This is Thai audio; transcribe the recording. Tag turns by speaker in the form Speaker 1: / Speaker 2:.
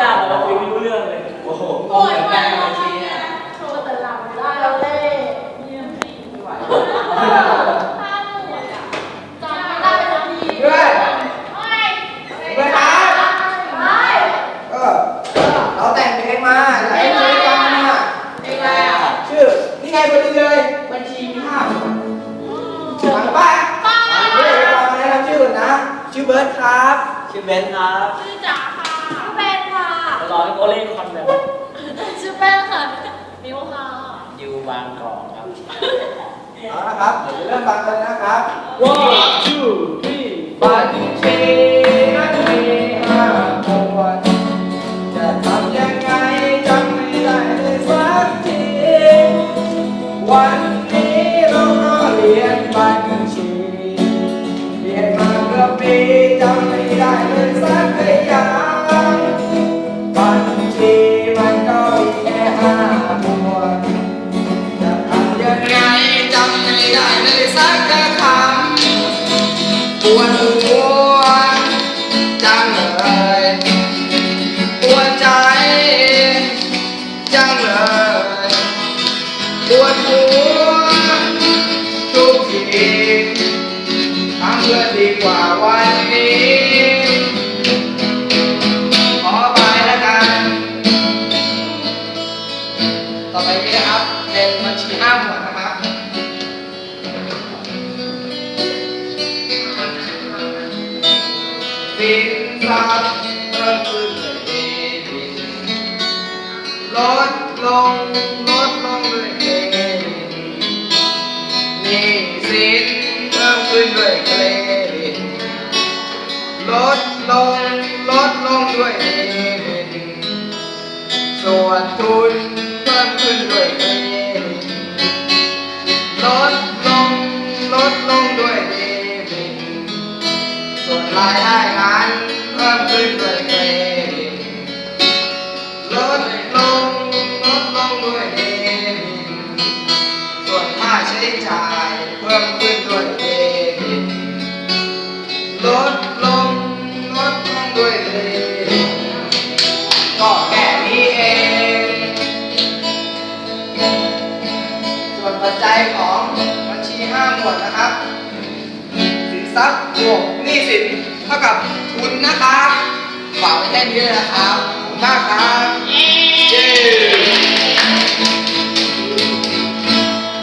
Speaker 1: ยากเราคุยไม่รู้เรื่องเลย
Speaker 2: โอ้โห
Speaker 3: โอ้ย
Speaker 2: แป
Speaker 3: แม่
Speaker 2: ล
Speaker 3: เรา
Speaker 2: บัญชี
Speaker 3: เนี่ย
Speaker 2: อะ
Speaker 3: โชว์แต่หลังได้แล้วเล่นี่น้ำพริกไม่ไหวห้าหมวดอะจำไม่ได้สักที
Speaker 2: เพื่อน
Speaker 3: ไม่
Speaker 2: เพื่อนครับ
Speaker 3: ไม่
Speaker 2: เออเราแต่งเพลงมาอยากให้เพลงฟังนะ
Speaker 3: เพลงอะไรอะ
Speaker 2: ชื่อนี่ไงพอดีเลย บัญชีมีห้าฟังป่ะ
Speaker 3: ป้า
Speaker 2: เฮ้ยเรามาแนะชื่อก่อนะ ชื่อเบิร์ดครับ
Speaker 1: ชื่อเบนครับ
Speaker 3: ชื่อจ๋าค่ะชื่อแป้งค่ะ
Speaker 1: ร้อง โอเล่นคอนแบบ
Speaker 3: ชื่อแป้งค่ะมิวค่ะ
Speaker 1: อยู่บางกอกครับ
Speaker 2: เอาละครับ เดี๋ยวเริ่มฟังกันเลยนะครับ
Speaker 1: one two three
Speaker 2: บัญชีนั้นมีห้าหมวดจะทำยังไงจำไม่ได้เลยสักทีวันนี้เราก็เรียนบัญชีเรียนมาเกือบปีจำไม่ได้เลยสักอ ได้เลยสักคำปวดหัวจังเลยปวดใจจังเลยปวดหัวทุกทีทำเพื่อดีกว่าวันนี้ ขอไปแล้วกัน ต่อไปนี้นะครับเป็นบัญชีห้ามหมวนะครับ สินทรัพย์เพิ่มขึ้นเรื่อยๆลดลงลดลงด้วยเกณฑ์หนี้สินเพิ่ ทรัพย์บวกหนี้สินเท่ากับทุนนะครับ ฝากไว้แค่นี้เลยนะครับขอบคุณมากครับ